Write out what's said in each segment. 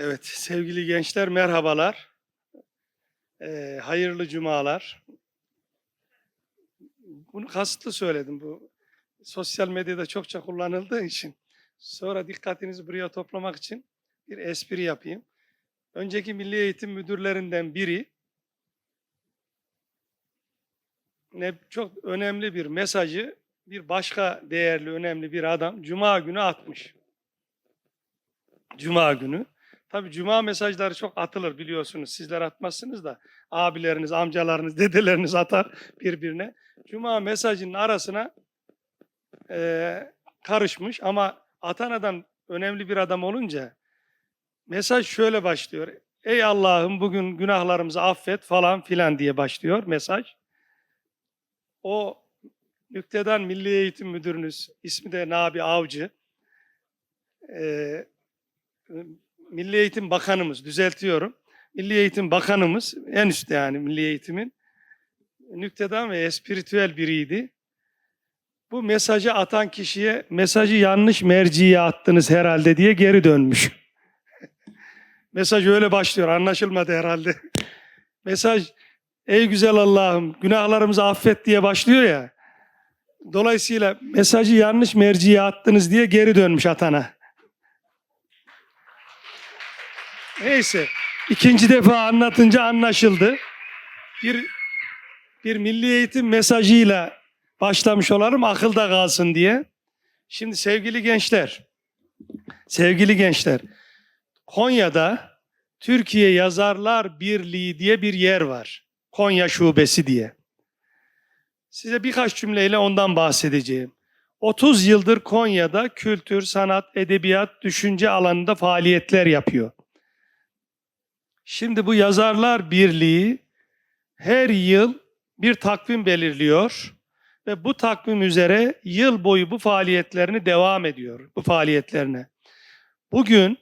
Evet, sevgili gençler merhabalar. Ee, hayırlı cumalar. Bunu kasıtlı söyledim bu. Sosyal medyada çokça kullanıldığı için. Sonra dikkatinizi buraya toplamak için bir espri yapayım. Önceki Milli Eğitim Müdürlerinden biri ne çok önemli bir mesajı bir başka değerli önemli bir adam Cuma günü atmış. Cuma günü. Tabii cuma mesajları çok atılır biliyorsunuz. Sizler atmazsınız da abileriniz, amcalarınız, dedeleriniz atar birbirine. Cuma mesajının arasına eee, karışmış ama atan adam önemli bir adam olunca mesaj şöyle başlıyor. Ey Allah'ım bugün günahlarımızı affet falan filan diye başlıyor mesaj. O Nüktedan Milli Eğitim Müdürünüz, ismi de Nabi Avcı. Eee Milli Eğitim Bakanımız, düzeltiyorum. Milli Eğitim Bakanımız, en üstte yani Milli Eğitim'in nüktedan ve espiritüel biriydi. Bu mesajı atan kişiye mesajı yanlış merciye attınız herhalde diye geri dönmüş. Mesaj öyle başlıyor, anlaşılmadı herhalde. Mesaj, ey güzel Allah'ım günahlarımızı affet diye başlıyor ya. Dolayısıyla mesajı yanlış merciye attınız diye geri dönmüş atana. Neyse. ikinci defa anlatınca anlaşıldı. Bir bir milli eğitim mesajıyla başlamış olalım akılda kalsın diye. Şimdi sevgili gençler, sevgili gençler, Konya'da Türkiye Yazarlar Birliği diye bir yer var. Konya Şubesi diye. Size birkaç cümleyle ondan bahsedeceğim. 30 yıldır Konya'da kültür, sanat, edebiyat, düşünce alanında faaliyetler yapıyor. Şimdi bu Yazarlar Birliği her yıl bir takvim belirliyor ve bu takvim üzere yıl boyu bu faaliyetlerini devam ediyor, bu faaliyetlerine. Bugün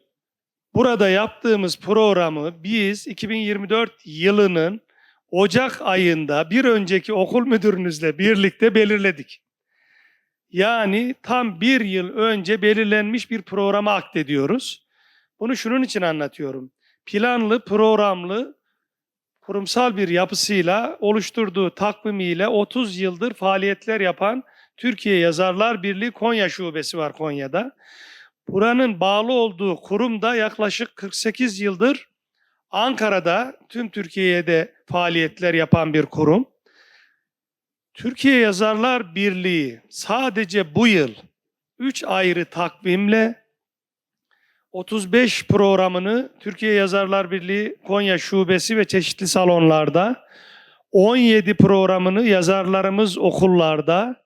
burada yaptığımız programı biz 2024 yılının Ocak ayında bir önceki okul müdürünüzle birlikte belirledik. Yani tam bir yıl önce belirlenmiş bir programa akdediyoruz. Bunu şunun için anlatıyorum planlı, programlı, kurumsal bir yapısıyla oluşturduğu takvimiyle 30 yıldır faaliyetler yapan Türkiye Yazarlar Birliği Konya Şubesi var Konya'da. Buranın bağlı olduğu kurum da yaklaşık 48 yıldır Ankara'da tüm Türkiye'de faaliyetler yapan bir kurum. Türkiye Yazarlar Birliği sadece bu yıl 3 ayrı takvimle 35 programını Türkiye Yazarlar Birliği Konya Şubesi ve çeşitli salonlarda, 17 programını yazarlarımız okullarda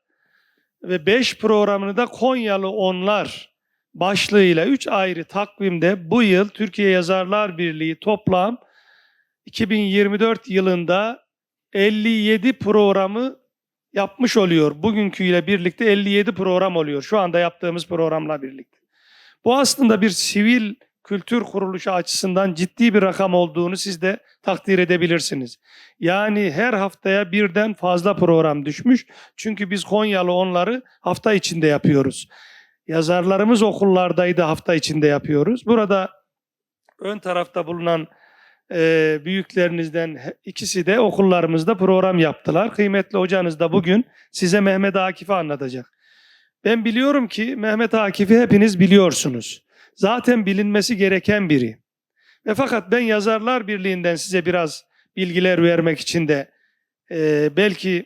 ve 5 programını da Konyalı onlar başlığıyla 3 ayrı takvimde bu yıl Türkiye Yazarlar Birliği toplam 2024 yılında 57 programı yapmış oluyor. Bugünküyle birlikte 57 program oluyor. Şu anda yaptığımız programla birlikte. Bu aslında bir sivil kültür kuruluşu açısından ciddi bir rakam olduğunu siz de takdir edebilirsiniz. Yani her haftaya birden fazla program düşmüş. Çünkü biz Konyalı onları hafta içinde yapıyoruz. Yazarlarımız okullardaydı hafta içinde yapıyoruz. Burada ön tarafta bulunan e, büyüklerinizden ikisi de okullarımızda program yaptılar. Kıymetli hocanız da bugün size Mehmet Akif'i anlatacak. Ben biliyorum ki Mehmet Akif'i hepiniz biliyorsunuz. Zaten bilinmesi gereken biri. Ve fakat ben Yazarlar Birliği'nden size biraz bilgiler vermek için de e, belki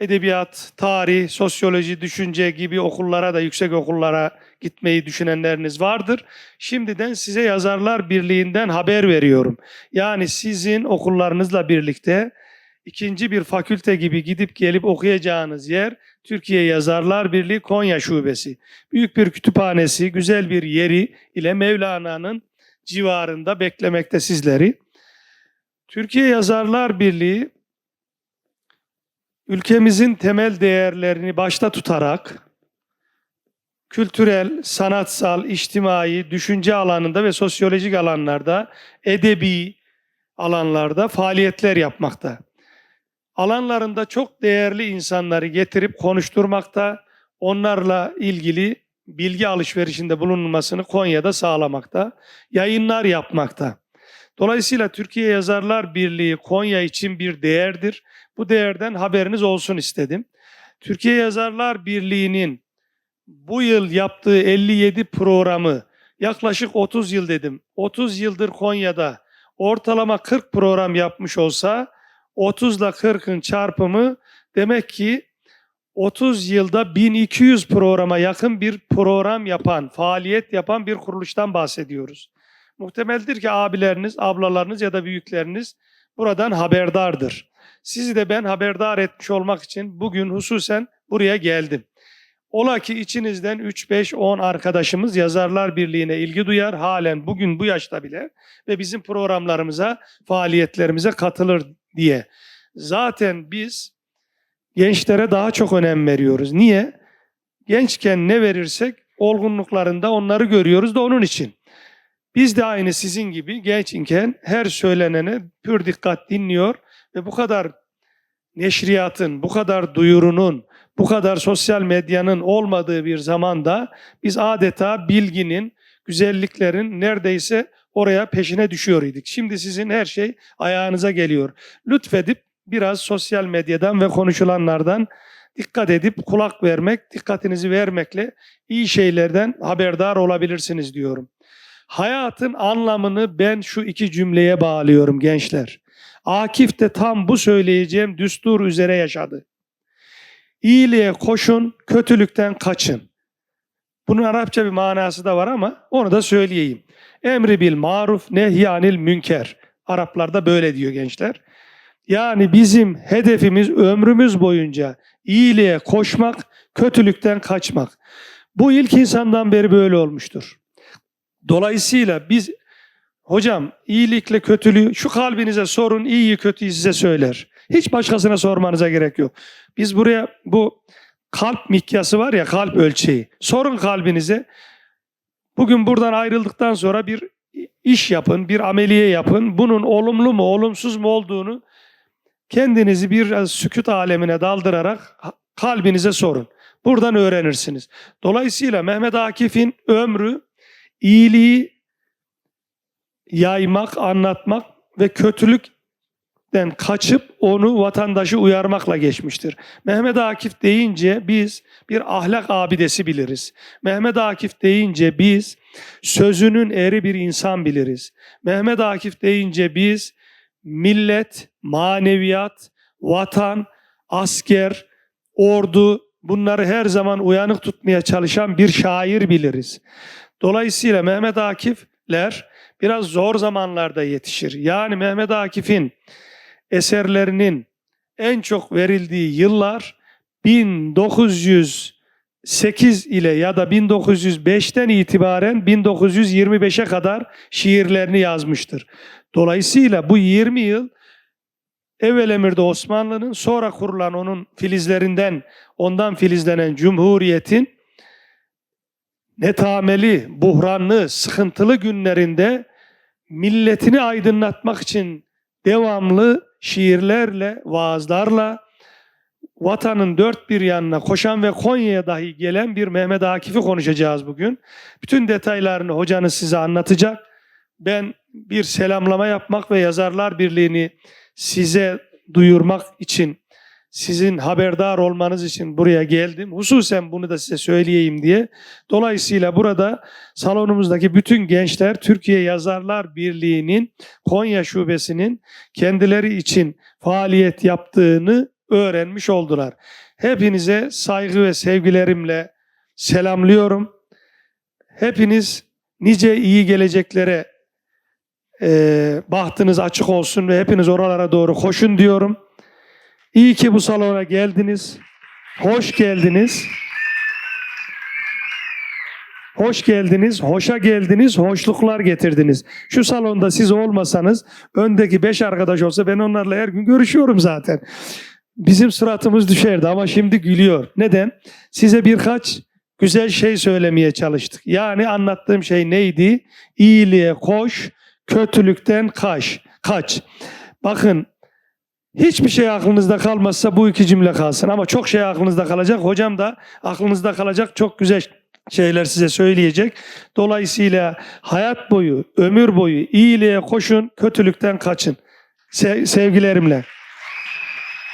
edebiyat, tarih, sosyoloji, düşünce gibi okullara da yüksek okullara gitmeyi düşünenleriniz vardır. Şimdiden size Yazarlar Birliği'nden haber veriyorum. Yani sizin okullarınızla birlikte ikinci bir fakülte gibi gidip gelip okuyacağınız yer Türkiye Yazarlar Birliği Konya Şubesi. Büyük bir kütüphanesi, güzel bir yeri ile Mevlana'nın civarında beklemekte sizleri. Türkiye Yazarlar Birliği ülkemizin temel değerlerini başta tutarak kültürel, sanatsal, içtimai, düşünce alanında ve sosyolojik alanlarda, edebi alanlarda faaliyetler yapmakta alanlarında çok değerli insanları getirip konuşturmakta, onlarla ilgili bilgi alışverişinde bulunmasını Konya'da sağlamakta, yayınlar yapmakta. Dolayısıyla Türkiye Yazarlar Birliği Konya için bir değerdir. Bu değerden haberiniz olsun istedim. Türkiye Yazarlar Birliği'nin bu yıl yaptığı 57 programı yaklaşık 30 yıl dedim. 30 yıldır Konya'da ortalama 40 program yapmış olsa 30 ile 40'ın çarpımı demek ki 30 yılda 1200 programa yakın bir program yapan, faaliyet yapan bir kuruluştan bahsediyoruz. Muhtemeldir ki abileriniz, ablalarınız ya da büyükleriniz buradan haberdardır. Sizi de ben haberdar etmiş olmak için bugün hususen buraya geldim. Ola ki içinizden 3, 5, 10 arkadaşımız Yazarlar Birliği'ne ilgi duyar halen bugün bu yaşta bile ve bizim programlarımıza, faaliyetlerimize katılır diye. Zaten biz gençlere daha çok önem veriyoruz. Niye? Gençken ne verirsek olgunluklarında onları görüyoruz da onun için. Biz de aynı sizin gibi gençken her söyleneni pür dikkat dinliyor ve bu kadar neşriyatın, bu kadar duyurunun, bu kadar sosyal medyanın olmadığı bir zamanda biz adeta bilginin, güzelliklerin neredeyse oraya peşine düşüyor idik. Şimdi sizin her şey ayağınıza geliyor. Lütfedip biraz sosyal medyadan ve konuşulanlardan dikkat edip kulak vermek, dikkatinizi vermekle iyi şeylerden haberdar olabilirsiniz diyorum. Hayatın anlamını ben şu iki cümleye bağlıyorum gençler. Akif de tam bu söyleyeceğim düstur üzere yaşadı. İyiliğe koşun, kötülükten kaçın. Bunun Arapça bir manası da var ama onu da söyleyeyim. Emri bil maruf, nehyanil münker. Araplarda böyle diyor gençler. Yani bizim hedefimiz ömrümüz boyunca iyiliğe koşmak, kötülükten kaçmak. Bu ilk insandan beri böyle olmuştur. Dolayısıyla biz hocam iyilikle kötülüğü şu kalbinize sorun iyiyi kötüyü size söyler. Hiç başkasına sormanıza gerek yok. Biz buraya bu kalp mikyası var ya kalp ölçeği. Sorun kalbinize. Bugün buradan ayrıldıktan sonra bir iş yapın, bir ameliye yapın. Bunun olumlu mu, olumsuz mu olduğunu kendinizi biraz sükut alemine daldırarak kalbinize sorun. Buradan öğrenirsiniz. Dolayısıyla Mehmet Akif'in ömrü iyiliği yaymak, anlatmak ve kötülükten kaçıp onu vatandaşı uyarmakla geçmiştir. Mehmet Akif deyince biz bir ahlak abidesi biliriz. Mehmet Akif deyince biz sözünün eri bir insan biliriz. Mehmet Akif deyince biz millet, maneviyat, vatan, asker, ordu bunları her zaman uyanık tutmaya çalışan bir şair biliriz. Dolayısıyla Mehmet Akifler biraz zor zamanlarda yetişir. Yani Mehmet Akif'in eserlerinin en çok verildiği yıllar 1908 ile ya da 1905'ten itibaren 1925'e kadar şiirlerini yazmıştır. Dolayısıyla bu 20 yıl evvel emirde Osmanlı'nın sonra kurulan onun filizlerinden ondan filizlenen Cumhuriyet'in netameli, buhranlı, sıkıntılı günlerinde milletini aydınlatmak için devamlı şiirlerle, vaazlarla vatanın dört bir yanına koşan ve Konya'ya dahi gelen bir Mehmet Akif'i konuşacağız bugün. Bütün detaylarını hocanız size anlatacak. Ben bir selamlama yapmak ve Yazarlar Birliği'ni size duyurmak için, sizin haberdar olmanız için buraya geldim. Hususen bunu da size söyleyeyim diye. Dolayısıyla burada salonumuzdaki bütün gençler Türkiye Yazarlar Birliği'nin Konya Şubesi'nin kendileri için faaliyet yaptığını öğrenmiş oldular. Hepinize saygı ve sevgilerimle selamlıyorum. Hepiniz nice iyi geleceklere e, bahtınız açık olsun ve hepiniz oralara doğru koşun diyorum. İyi ki bu salona geldiniz. Hoş geldiniz. Hoş geldiniz, hoşa geldiniz, hoşluklar getirdiniz. Şu salonda siz olmasanız, öndeki beş arkadaş olsa ben onlarla her gün görüşüyorum zaten. Bizim suratımız düşerdi ama şimdi gülüyor. Neden? Size birkaç güzel şey söylemeye çalıştık. Yani anlattığım şey neydi? İyiliğe koş, kötülükten kaç. Kaç. Bakın Hiçbir şey aklınızda kalmazsa bu iki cümle kalsın. Ama çok şey aklınızda kalacak. Hocam da aklınızda kalacak çok güzel şeyler size söyleyecek. Dolayısıyla hayat boyu, ömür boyu iyiliğe koşun, kötülükten kaçın. Sevgilerimle.